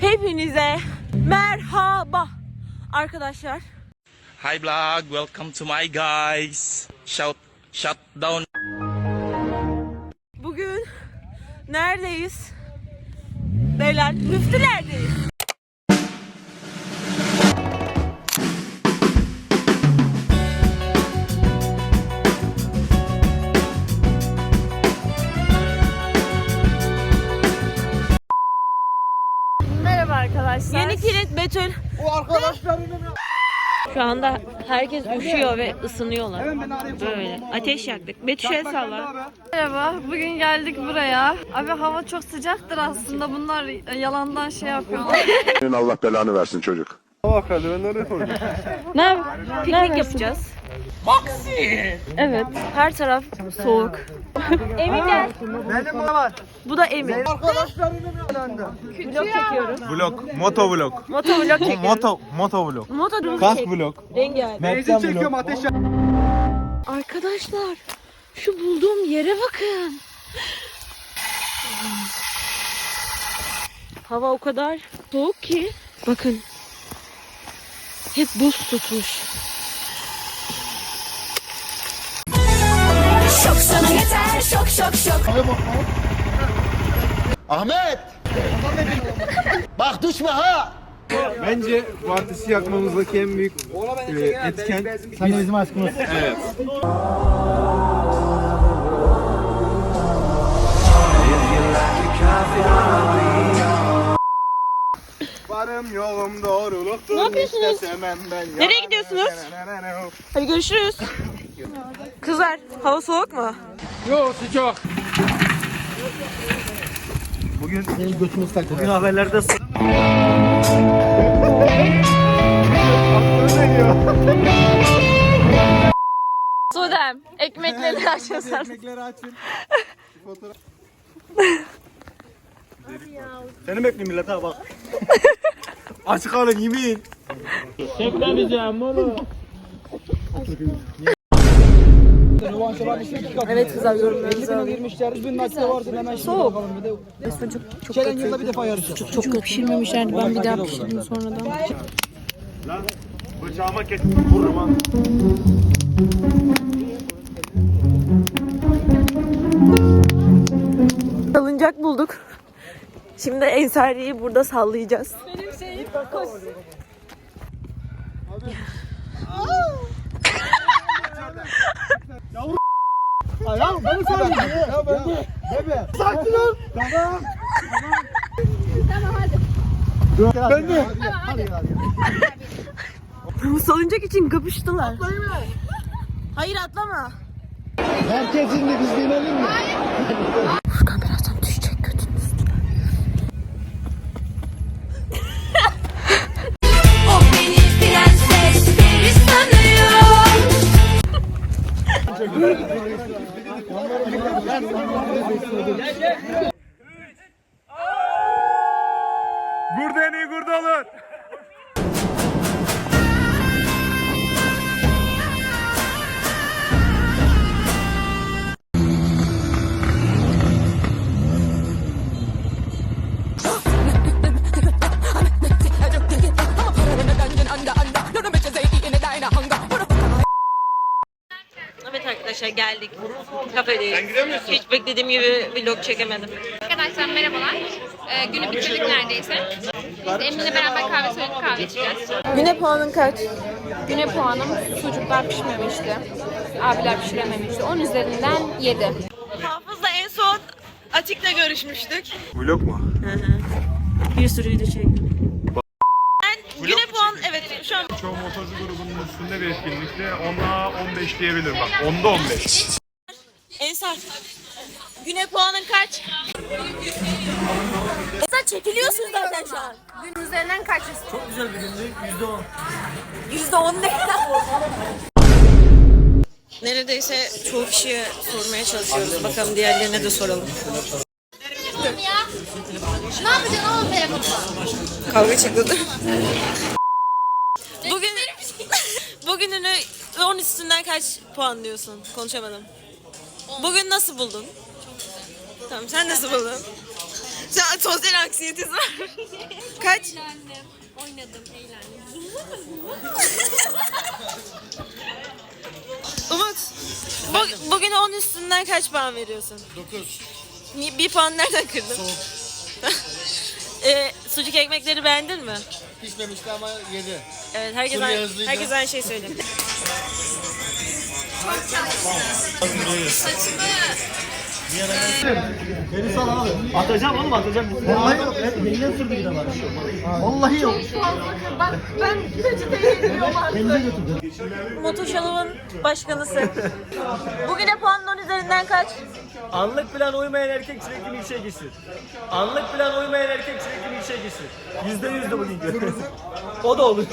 Hepinize merhaba arkadaşlar. Hi vlog, welcome to my guys. Shout, shut down. Bugün neredeyiz? Beyler müftülerdeyiz. Betül. O arkadaşlarının Şu anda herkes üşüyor ve ısınıyorlar. Böyle ateş yaktık. Betül el salla. Merhaba. Bugün geldik buraya. Abi hava çok sıcaktır aslında. Bunlar yalandan şey yapıyorlar. Senin Allah belanı versin çocuk. Ne yap? Piknik yapacağız. Evet. Her taraf soğuk. Emin gel. benim var. Bu da Emin. Arkadaşlarının yanında. Vlog çekiyoruz. Vlog, moto vlog. Moto vlog çekiyoruz. Moto, moto vlog. Moto durumu Kask vlog. Rengarenk. Benzin çekiyorum ateş Arkadaşlar şu bulduğum yere bakın. Hava o kadar soğuk ki bakın. Hep buz tutmuş. Ahmet! Bak düşme ha! Bence ateşi yakmamızdaki en büyük e, etken Sen bizim aşkımız. evet. Varım yolum doğruluktur. Ne yapıyorsunuz? Nereye gidiyorsunuz? Hadi görüşürüz. Kızlar hava soğuk mu? Bugün senin götün ıslak. Bugün haberlerde Sudem, ekmekleri açıyorsan. Ekmekleri açın. Seni bekliyorum millet ha bak. Açık alın yemin. Evet kızlar yorumlarınızı alayım. Bin nakde vardı hemen şimdi Soğuk. bakalım. Bir de Çok, çok Gelen yılda bir defa yarışacağız. Çok çok pişirmemişlerdi. Ben bir daha pişirdim sonradan. Bıçağıma kes. Vururum ha. Salıncak bulduk. Şimdi Ensari'yi burada sallayacağız. Ya beni sarıyorsun. Ya ben de. Bebe. Sakin ol. Tamam. Tamam hadi. Ben de. Hadi hadi. Bu salıncak için kapıştılar. Hayır atlama. Herkesin de biz binelim mi? Furkan Burada geldik. Kafedeyiz. Hiç beklediğim gibi vlog çekemedim. Arkadaşlar merhabalar. Ee, günü bitirdik neredeyse. Biz Emre'yle beraber kahve söyledik, kahve içeceğiz. Güne puanın kaç? Güne puanım sucuklar pişmemişti. Abiler pişirememişti. 10 üzerinden 7. Hafızla en son Atik'le görüşmüştük. Vlog mu? Bir sürü video çektim. Ben güne puan evet şu an Çoğu motorcu grubunun üstünde bir etkinlikte 10'a 15 diyebilirim bak. 10'da 15. Ensar. Güne puanın kaç? Ensar çekiliyorsun zaten şu an. Gün üzerinden kaç? Yüzde on ne? Neredeyse çoğu kişiye sormaya çalışıyoruz. Bakalım diğerlerine de soralım. Ne yapacaksın oğlum telefonla? Kavga çıktı. Bugün bugününü 10 üstünden kaç puan diyorsun? Konuşamadım. Bugün nasıl buldun? Tamam sen nasıl buldun? Sen sosyal anksiyetesi var. Kaç? Oynadım, eğlendim. Umut. Bu, bugün 10 üstünden kaç puan veriyorsun? 9. Bir puan nereden kırdın? ee, sucuk ekmekleri beğendin mi? Pişmemişti ama yedi. Evet herkes aynı, hızlıydı. herkes aynı şey söylüyor. Beni sal abi. Atacağım oğlum atacağım. Vallahi yok. Elinden sürdü bir de var. Vallahi yok. Bak ben peçeteyi yediriyorum artık. Götürdü. Motoşalım'ın başkanısı. Bugüne puanın 10 üzerinden kaç? Anlık plan uymayan erkek sürekli milkshake içsin. Anlık plan uymayan erkek sürekli milkshake içsin. Yüzde yüzdü bugünkü. o da olur.